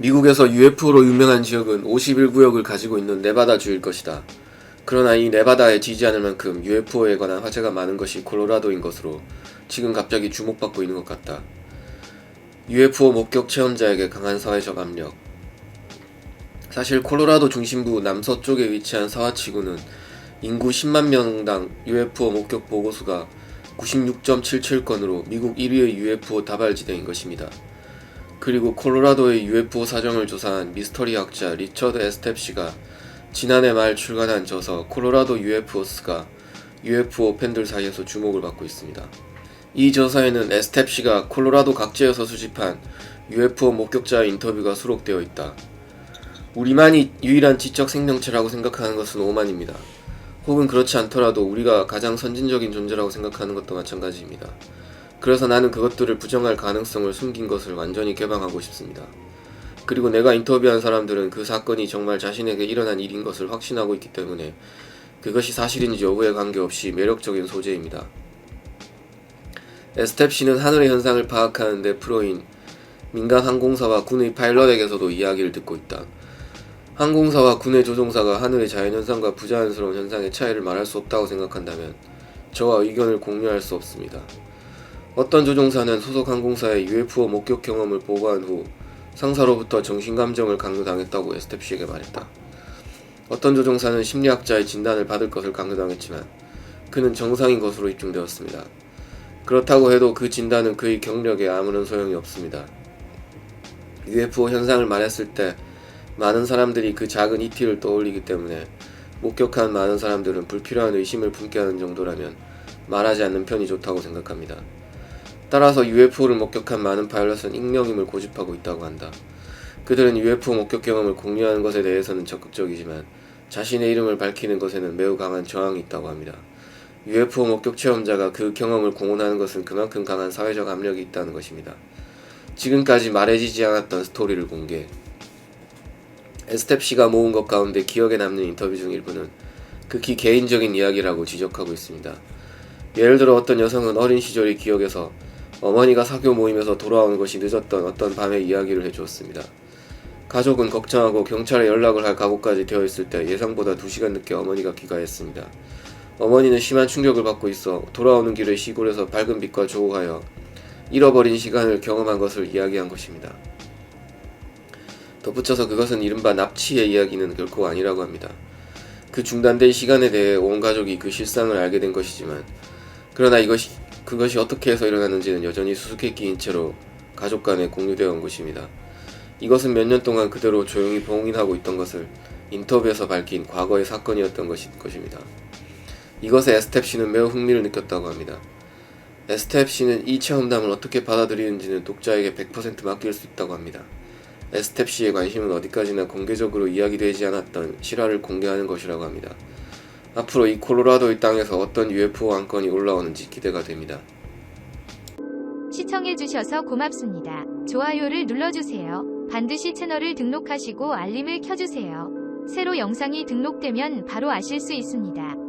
미국에서 UFO로 유명한 지역은 51구역을 가지고 있는 네바다주일 것이다. 그러나 이 네바다에 지지 않을 만큼 UFO에 관한 화제가 많은 것이 콜로라도인 것으로 지금 갑자기 주목받고 있는 것 같다. UFO 목격 체험자에게 강한 사회적 압력. 사실 콜로라도 중심부 남서쪽에 위치한 사와치구는 인구 10만 명당 UFO 목격 보고수가 96.77건으로 미국 1위의 UFO 다발지대인 것입니다. 그리고 콜로라도의 UFO 사정을 조사한 미스터리 학자 리처드 에스텝 씨가 지난해 말 출간한 저서 콜로라도 UFO스가 UFO 팬들 사이에서 주목을 받고 있습니다. 이 저서에는 에스텝 씨가 콜로라도 각지에서 수집한 UFO 목격자 인터뷰가 수록되어 있다. 우리만이 유일한 지적 생명체라고 생각하는 것은 오만입니다. 혹은 그렇지 않더라도 우리가 가장 선진적인 존재라고 생각하는 것도 마찬가지입니다. 그래서 나는 그것들을 부정할 가능성을 숨긴 것을 완전히 개방하고 싶습니다. 그리고 내가 인터뷰한 사람들은 그 사건이 정말 자신에게 일어난 일인 것을 확신하고 있기 때문에 그것이 사실인지 여부에 관계없이 매력적인 소재입니다. 에스텝 씨는 하늘의 현상을 파악하는 데 프로인 민간 항공사와 군의 파일럿에게서도 이야기를 듣고 있다. 항공사와 군의 조종사가 하늘의 자연현상과 부자연스러운 현상의 차이를 말할 수 없다고 생각한다면 저와 의견을 공유할 수 없습니다. 어떤 조종사는 소속 항공사의 UFO 목격 경험을 보고한 후 상사로부터 정신감정을 강요당했다고 에스텝 씨에게 말했다. 어떤 조종사는 심리학자의 진단을 받을 것을 강요당했지만 그는 정상인 것으로 입증되었습니다. 그렇다고 해도 그 진단은 그의 경력에 아무런 소용이 없습니다. UFO 현상을 말했을 때 많은 사람들이 그 작은 이티를 떠올리기 때문에 목격한 많은 사람들은 불필요한 의심을 품게 하는 정도라면 말하지 않는 편이 좋다고 생각합니다. 따라서 UFO를 목격한 많은 파일럿은 익명임을 고집하고 있다고 한다. 그들은 UFO 목격 경험을 공유하는 것에 대해서는 적극적이지만 자신의 이름을 밝히는 것에는 매우 강한 저항이 있다고 합니다. UFO 목격 체험자가 그 경험을 공언하는 것은 그만큼 강한 사회적 압력이 있다는 것입니다. 지금까지 말해지지 않았던 스토리를 공개. 에스텝 씨가 모은 것 가운데 기억에 남는 인터뷰 중 일부는 극히 개인적인 이야기라고 지적하고 있습니다. 예를 들어 어떤 여성은 어린 시절의 기억에서 어머니가 사교 모임에서 돌아오는 것이 늦었던 어떤 밤의 이야기를 해주었습니다. 가족은 걱정하고 경찰에 연락을 할 각오까지 되어 있을 때 예상보다 2시간 늦게 어머니가 귀가했습니다. 어머니는 심한 충격을 받고 있어 돌아오는 길의 시골에서 밝은 빛과 조우하여 잃어버린 시간을 경험한 것을 이야기한 것입니다. 덧붙여서 그것은 이른바 납치의 이야기는 결코 아니라고 합니다. 그 중단된 시간에 대해 온 가족이 그 실상을 알게 된 것이지만 그러나 이것이 그것이 어떻게 해서 일어났는지는 여전히 수수께끼인 채로 가족 간에 공유되어 온 것입니다. 이것은 몇 년 동안 그대로 조용히 봉인하고 있던 것을 인터뷰에서 밝힌 과거의 사건이었던 것입니다. 이것에 에스텝 씨는 매우 흥미를 느꼈다고 합니다. 에스텝 씨는 이 체험담을 어떻게 받아들이는지는 독자에게 100% 맡길 수 있다고 합니다. 에스텝 씨의 관심은 어디까지나 공개적으로 이야기되지 않았던 실화를 공개하는 것이라고 합니다. 앞으로 이 콜로라도의 땅에서 어떤 UFO 안건이 올라오는지 기대가 됩니다. 시청해주셔서 고맙습니다. 좋아요를 눌러주세요. 반드시 채널을 등록하시고 알림을 켜주세요. 새로 영상이 등록되면 바로 아실 수 있습니다.